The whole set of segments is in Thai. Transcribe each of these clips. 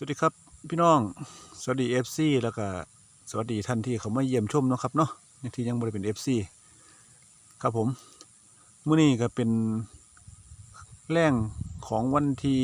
สวัสดีครับพี่น้อง สวัสดีเอฟซีแล้วก็สวัสดีท่านที่เขามาเยี่ยมชมนะครับเนาะที่ยังไม่ได้เป็นเอฟซีครับผมมื้อนี้ก็เป็นแรงของวันที่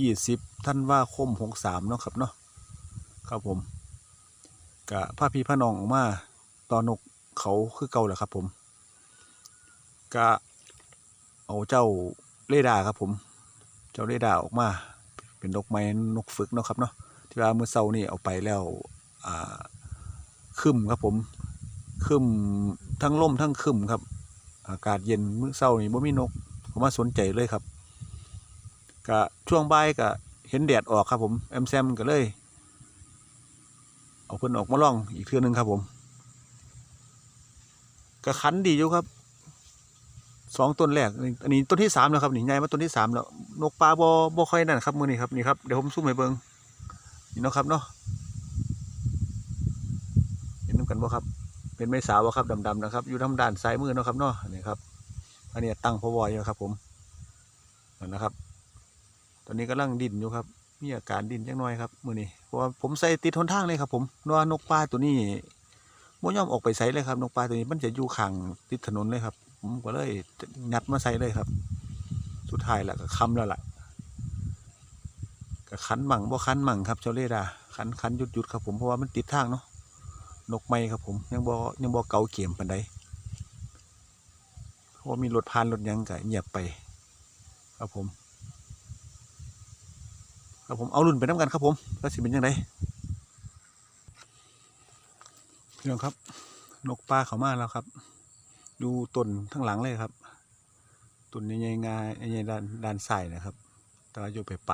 ยี่สิบท่านว่าคมหกสามเนาะครับเนาะครับผมกะพาพี่พาน้องออกมาตอนนกเขาคือเก่าแหละครับผมกะเอาเจ้าเรดาครับผม เจ้าเรดาออกมา เป็นนกไม้นกฝึกเนาะครับเนาะที่ว่าเมื่อเช้านี่เอาไปแล้วอ่าคึมครับผมคึมทั้งล่มทั้งคึมครับ อากาศเย็นเมื้อเช้านี่บ่มีนกผมมาสนใจเลยครับก็ช่วงบ่ายก็เห็นแดดออกครับผมแอมแซมก็เลย เอาเพิ่นออกมาล่องอีกเทื่อนึงครับผมก็ขันดีอยู่ครับ สองต้นแรกอันนี้ต้นที่สามแล้วครับนี่ใหญ่มาต้นที่สามแล้วนกปลาบอบอค่อยนั่นครับมือนี้ครับนี่ครับเดี๋ยวผมซูมให้เบิ้งนี่เนาะครับเนาะเห็นน้ำกันบ่ครับ เป็นไม้สาวบ่ครับดำๆนะครับ อยู่ทางด้านซ้ายมือเนาะครับเนาะนี่ครับ อันนี้ตั้งพวอยอยู่ครับ ผมนนนะครับ ตอนนี้กำลังดิ้นอยู่ครับ มีอาการดิ้นจังน้อยครับมือนี้เพราะว่าผมใส่ติดทนทางเลยครับ ผมเพราะว่านกปลาตัวนี้ม่ยอมออกไปใส่เลยครับนกปลาตัวนี้มันจะอยู่ข้างติดถนนเลยครับ ผมก็เลยงัดมาใส่เลยครับ สุดท้ายแหล้วก็ค้ำแล้วล่ะก็คันมั่งบ่คันมั่งครับเจ้าเล่ดาคันคันหยุดหยุดครับผมเพราะว่ามันติดทางเนาะนกไม้ครับผมยังบ่ยังบ่เกาเกี่ยมปันใดเพราะมีรถผ่านรถยังก็เงียบไป ครับผม ครับผมเอารุ่นไปน้ำกันครับผมแล้วสิเป็นยังไงพี่น้องครับ นกปลาเขามาแล้วครับ ดูต้นทั้งหลังเลยครับต้นใหญ่ๆงาใหญ่ๆด้านด้านซ้ายนะครับ แต่ว่าอยู่ไปไป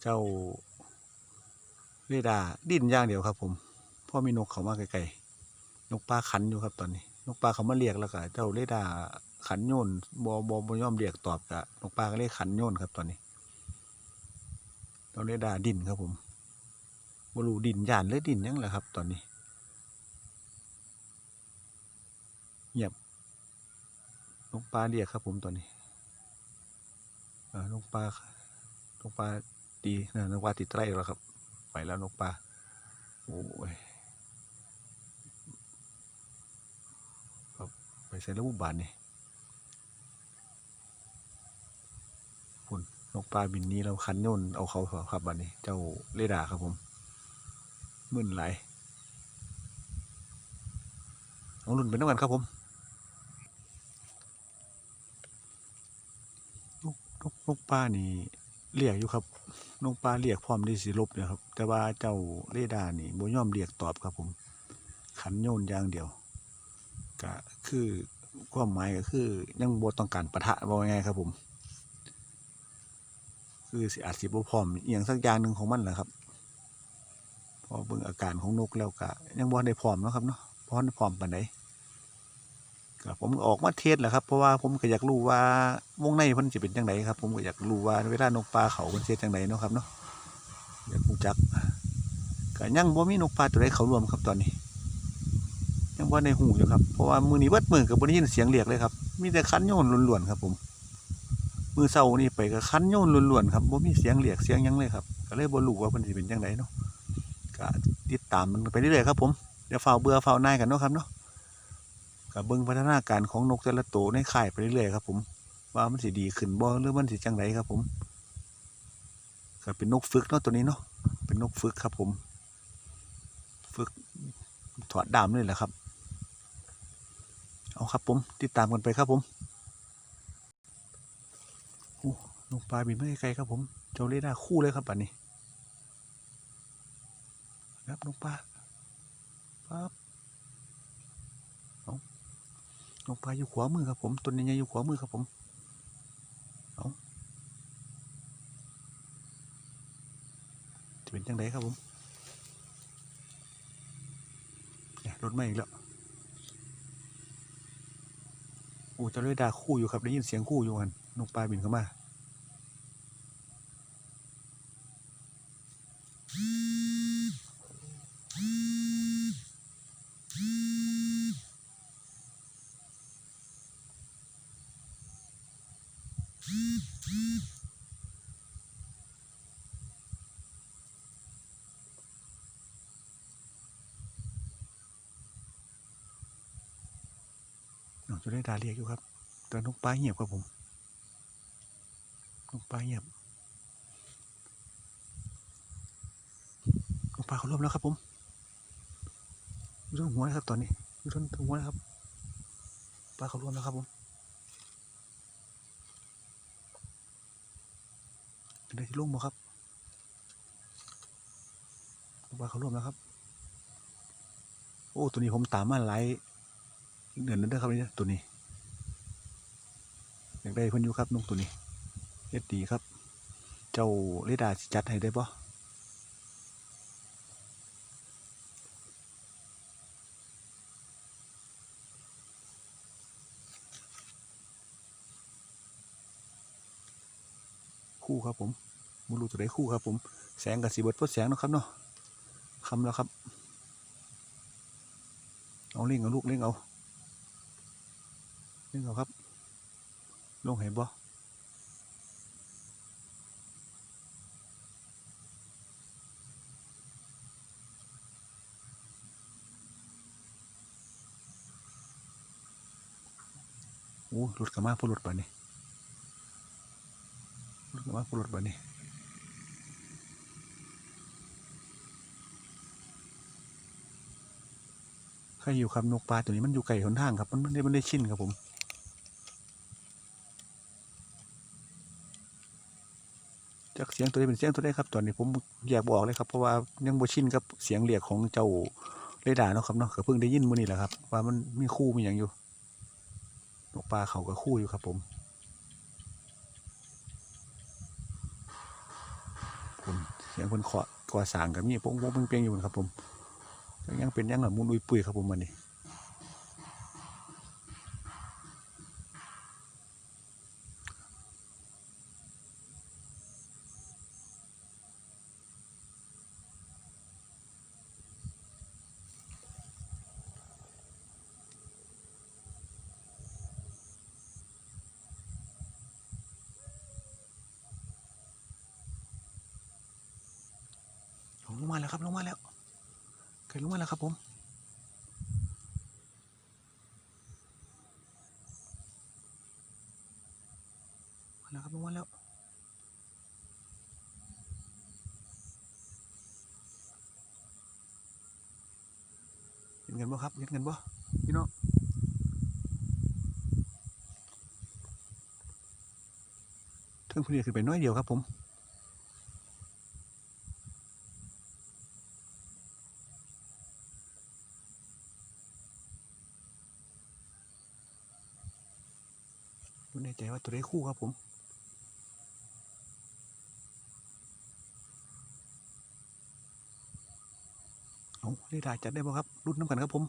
เจ้าเรดาดิ้นย่างเดียวครับ ผมพราะมีนกเขามาไกลๆนกปลาขันอยู่ครับตอนนี้ นกปลาเขามาเรียกแล้วก็เจ้าเรดาขันโยนบอบอบย่อมเรียกตอบกะนกปลาก็เลยขันโยนครับตอนนี้เจ้าเรดาดิ้นครับผมบรูดิ้นย่านเลยดิ้นยังแหละครับ ตอนนี้ เงียบนกปลาเรียกครับผมตอนนี้นกปลานกปลาตีนะนกปลาติดไตรแล้วครับไปแล้วนกปลาโอ้ยไปใส่ระบุบบานนี่พุ่นกปลาบินนี้เราคันโยนเอาเขาครับบานนี้ เจ้าเรดาครับผมมึนไหลเอาลุ่นไปน้ำกันครับผม นก นกปลานี่เรียกอยู่ครับนกปลาเรียกพร้อมที่สิลบเนี่ยครับ แต่ว่าเจ้าเรดาร์นี่บ่ย่อมเรียกตอบครับผม ขันโยนอย่างเดียวก็คือความหมายก็คือ ยังบ่ต้องการปะทะว่าไงครับผม คือสิอาจสิบ่พร้อมอย่างสักอย่างหนึ่งของมันแหละครับเพอเบิ่งอาการของนกแล้วก็ยังบ่ได้พร้อมนะครับเนาะบ่ได้พร้อมปานใดครับ ผมออกมาเทสแหละครับเพราะว่าผมก็อยากรู้ว่าวงในเพิ่นจะเป็นจังไดครับ ผมก็อยากรู้ว่าเวลานกปลาเขาเพิ่นเทสจังไดเนาะครับเนาะอยากรู้จักก็ยังบ่มีนกปลาตัวใดเขารวมครับตอนนี้ ยังบ่ในหูอยู่ครับเพราะว่ามือนี้เบิดมือก็บ่ได้ยินเสียงเรียกเลยครับ มีแต่คันโยนล้วนๆครับผมมือเช้านี่ไปก็คันโยนล้วนๆครับบ่มีเสียงเรียกเสียงยังเลยครับก็เลยบ่รู้ว่าเพิ่นสิเป็นจังไดเนาะก็ติดตามมันไปเรื่อยๆครับผมเดี๋ยวฝ้าเบื่อฝ้าวนายกันเนาะครับเนาะ กับเบิ้งพัฒนาการของนกแต่ละตัวในข่ายไปเรื่อยๆครับผมว่ามันสิดีขึ้นบ่หรือมันสิจังไรครับผมก็เป็นนกฝึกเนาะตัวนี้เนาะเป็นนกฝึกครับผม ฝึกถอดดามเลยแหละครับ เอาครับผมติดตามกันไปครับผมโอ้นกปลาบินไม่ไกลครับผมเจ้าเรดาร์คู่เลยครับปันนี้ครับนกปลาปั๊บ ลงไปอยู่ขวามือครับผมต้นใหญ่ๆอยู่ขวามือครับผมเอาจะเป็นจังไดครับผมเนี่ยรถมาอีกแล้วโอ้จะเลยดาคู่อยู่ครับได้ยินเสียงคู่อยู่กันนกปลาบินเข้ามา จะได้ดาเรียกอยู่ครับตอนนกป้าเงียบครับผมนกป้าเงียบนกป้าเขาล้มแล้วครับผมอยู่ต้หัวนะครับตอนนี้อยู่ต้นหัวนะครับปลาเขาล้มแล้วครับผม ได้ที่ลุ่มบ่ครับนกปลาเขาร่วมแล้วครับ โอ้ ตัวนี้ผมตามมาหลายเดือนแล้วเด้ครับนี่ตัวนี้ อยากได้เพิ่นอยู่ครับนกตัวนี้เฮ็ดดีครับ เจ้าเรดาร์จัดให้ได้ปะคู่ครับผม ตัวใดคู่ครับผมแสงกับสีบดพดแสงนะครับเนาะคำแล้วครับ เอาเล่งเอาลูกเล่งเอาเล่งเอาครับ ลงเห็นบ่โอ้หลุดกับมาพอหลุดป่ะนี่หลุดกับมาพอหลุดป่ะนี่ ใครอยู่ครับนกปลาตัวนี้มันอยู่ไกลหนทางครับ มันไม่ได้มันได้ชินครับผมจากเสียงตัวนี้เป็นเสียงตัวได้ครับ ตอนนี้ผมแยากบอกเลยครับเพราะว่ายังบ่ชินกับเสียงเรียกของเจ้าเรดาร์เนาะครับเนาะก็เพิ่งได้ยินมื้อนี้แหละครับ ว่ามันมีคู่มีอย่างอยู่นกปลาเขาก็คู่อยู่ครับ ผมเสียงคนเคาะก่อสางกับมีโป้งโป้งเปียงอยู่ครับผม ยังเป็นยังหล่ะมุนอุยปุยครับผมมันนี่ลงมาแล้วครับลงมาแล้ว เคยลงมาแล้วครับผมมาแล้วครับลงมาแล้วเห็นเงินบ่ครับเห็นเงินบ่พี่น้องเทิงพื้นที่ขึ้นไปน้อยเดียวครับผม ไม่แน่ใจ ว่าตัวได้คู่ครับผมเอาได้ได้จัดได้บ่ครับรุ่นน้ำกันครับผม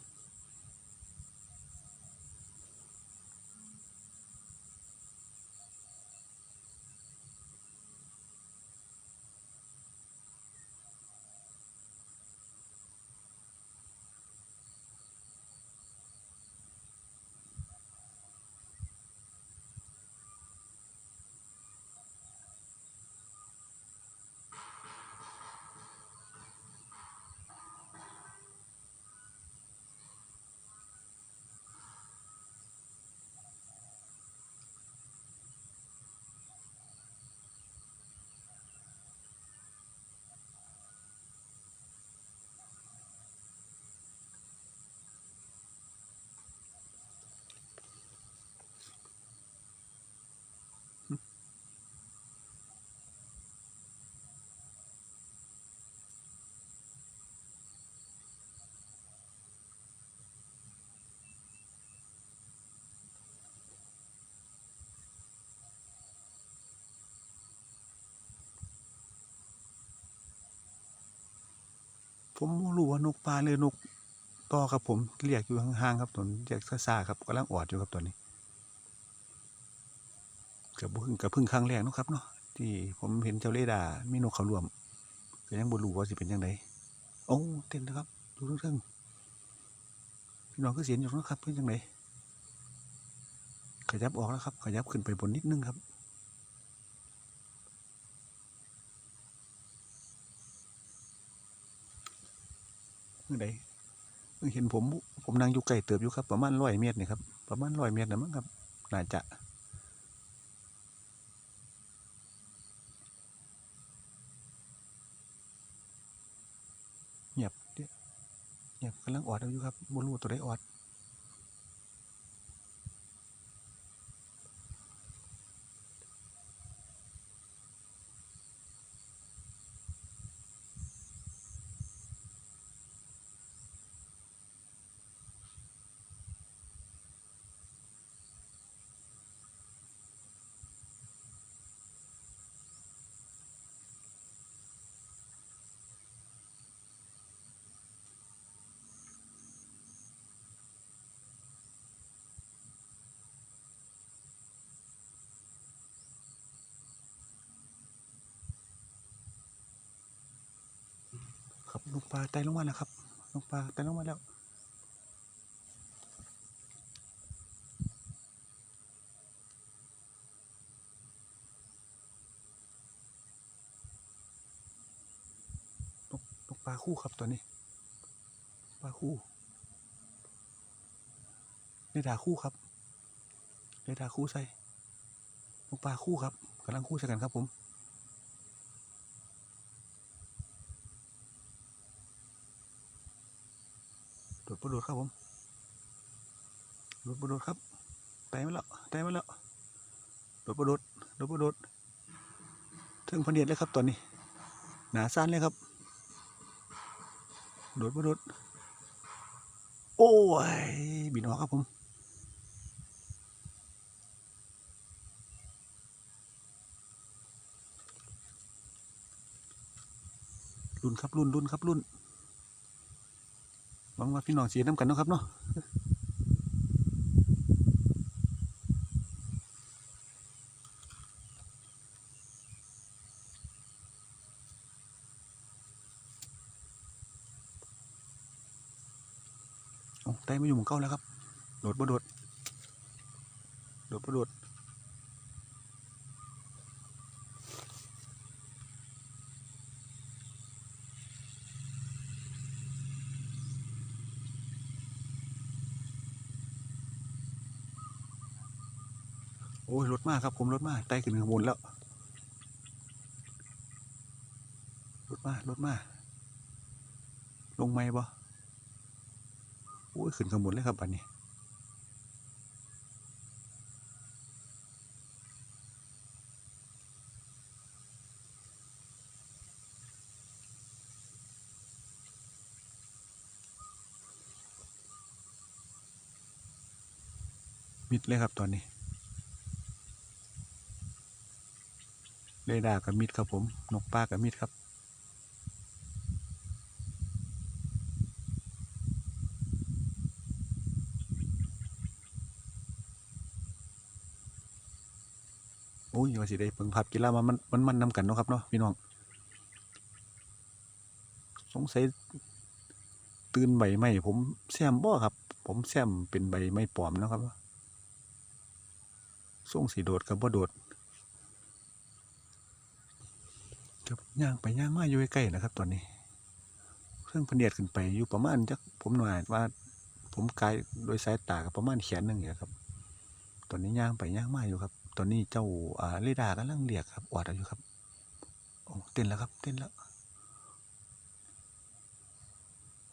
ผมรู้ว่านกปลาหรือนกต่อครับผมเรียกอยู่ห่างๆครับตอนเรียกซ่าๆครับกำลังออดอยู่ครับตอนนี้กับพึ่งกับพึ่งครั้งแรกนะครับเนาะที่ผมเห็นเจ้าเลดามีนกเขารวมก็ยังบ่รู้ว่าสิเป็นยังไงโอ้เต้นนะครับดูเรื่องพี่น้องก็เสียนอยู่นะครับเป็นยังไงขยับออกแล้วครับ ขยับขึ้นไปบนนิดนึงครับ มื่อใดเมื่อเห็นผม ผมนั่งอยู่ไกลเติบอยู่ครับ ประมาณร้อยเมตรนี่ครับประมาณร้อยเมตรนะมั้งครับน่าจะเงียบเด้อเงียบกำลังออดอยู่ครับบนรูตัวไดออด ครับลูกปลาไตลงมาแล้วครับลูกปลาไตลงมาแล้วลูกลูกปลาคู่ครับตัวนี้ปลาคู่เรดาคู่ครับเรดาคู่ใส่ลูกปลาคู่ครับกำลังคู่ใส่กันครับผม ดประโดดครับผมโดดประโดดครับไต่มาแล้วไต่มาแล้วโดดประโดดโดดประโดดถึงพเนียดเลยครับตอนนี้ หนาสั้นเลยครับโดดประโดดโอ้ยบินออกครับผมรุ่นครับรุ่นรุ่นครับรุ่น หวังว่าพี่น้องเสียน้ำกันนะครับเนาะโอ้ไมาอยู่หมุงเก้าแล้วครับ โดดบ่โดด โดดบ่โดด โอ้ยรถมากครับผมรถมากไต่ขึ้นข้างบนแล้วรถมารถมาลงไหมบ่โอ้ยขึ้นข้างบนเลยครับอันนี้มิดเลยครับตอนนี้ เรดากับมิดครับผม นกป้ากับมิดครับโอ้ยว่าสิได้เพิ่งพับกีฬามามันมันมันนำกันเนาะครับเนาะพี่น้องสงสัยตื่นใบไม้ผมแซมบ่ครับ ผมแซมเป็นใบไม้ปลอมเนาะครับส่งสีโดดกับบ่โดด ครับย่างไปย่างมาอยู่ใกล้ๆนะครับ ตอนนี้เครื่องพเนียดขึ้นไปอยู่ประมาณจักผมหน่อยว่า ผมกายโดยสายตากับประมาณแขนหนึ่งอย่างครับ ตอนนี้ย่างไปย่างมาอยู่ครับ ตอนนี้เจ้าอ่าเรดาร์กำลังเรียกครับออดอยู่ครับโอ้เต้นแล้วครับ เต้นแล้ว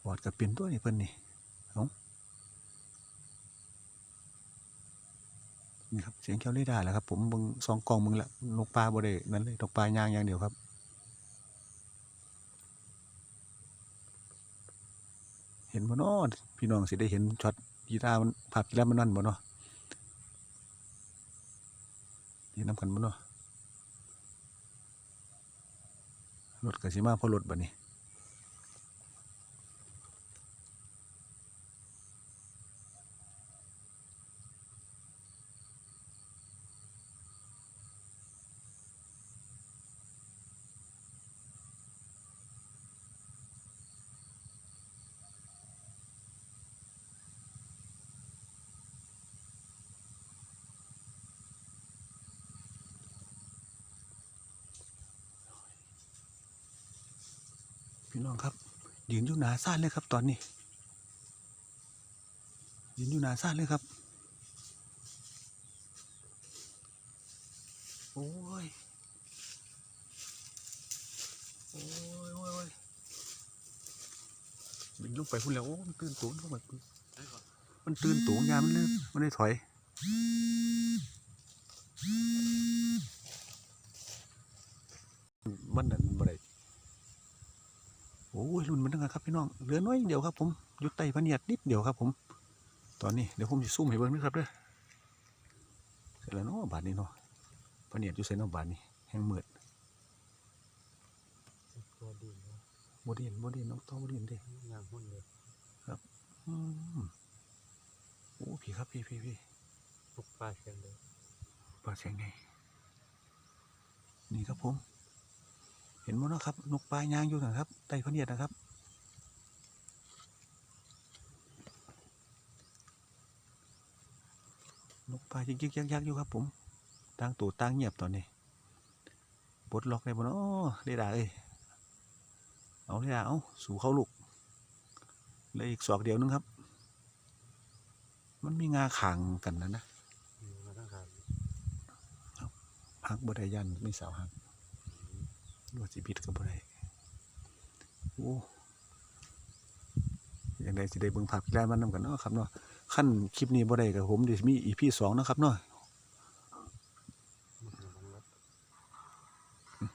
ออดกับเปลี่ยนตัวนี่เพิ่นนี่เอานี่ครับเสียงแควเรดาร์แล้วครับ ผมบิ่งซองกองมึงละนกปลาบ่ได้นั่นเลยนกปลาย่างอย่างเดียวครับ เห็นบ่เนาะพี่น้องสิได้เห็นช็อตกีตาร์มันภาพกีตามันนั่นบ่เนาะเห็นน้ำกันบ่เนาะรถก็สิมาเพราะรถบ่นี้ พี่น้องครับ ยืนอยู่หนาซ่านเลยครับ ตอนนี้ ยืนอยู่หนาซ่านเลยครับ โอ้ย โอ้ยโอ้ยโอ้ยบินลงไปพุ่นแล้ว โอ้มันตื่นตูนเข้ามามันตื่นตูงยามมันเลยมันได้ถอยมันนั่น โอ้ยรุ่นมันทั้งนั้นครับพี่น้องเหลือน้อยเดียวครับผมอยู่ใต้พะเนียดนิดเดียวครับผม ตอนนี้เดี๋ยวผมจะซูมให้เบิ่งนะครับเด้อเสร็จแล้วเนาะบาทนี้เนาะพะเนียดอยู่ใส่เนาะบาทนี้แห้งมืดตัวดีเนาะบ่ได้เห็นบ่ได้เห็นน้องต้อบ่ได้เห็นเด้งามหุ่นเลยอืมโอ้พี่ครับพี่พี่พี่ทุกปลาเชียงเลยปลาเสียงไงนี่ครับผม เห็นมั้เนาะครับ นกปลายางอยู่นะครับใต้พะเนียดนะครับนกปลายิกยิกยักยักอยู่ครับ ผมต่างตัวต่างเงียบตอนนี้ปลดล็อกได้บ่เนาะเดดาเอ้ยเอาเดดาเอาสู่เขาลูกเหลยอีกศอกเดียวนึงครับ มันมีงาขางกันนะนะอืมมาทั้งหางหักบ่ได้ยันไม่สาวหัก ว่าสิผิดก็บ่ได้โอ้ยังไดสิได้เบิ่งภาพกีฬามันนำกันเนาะครับเนาะขั้นคลิปนี้บ่ได้กับผมดิมีอีพีสองนะครับเนาะ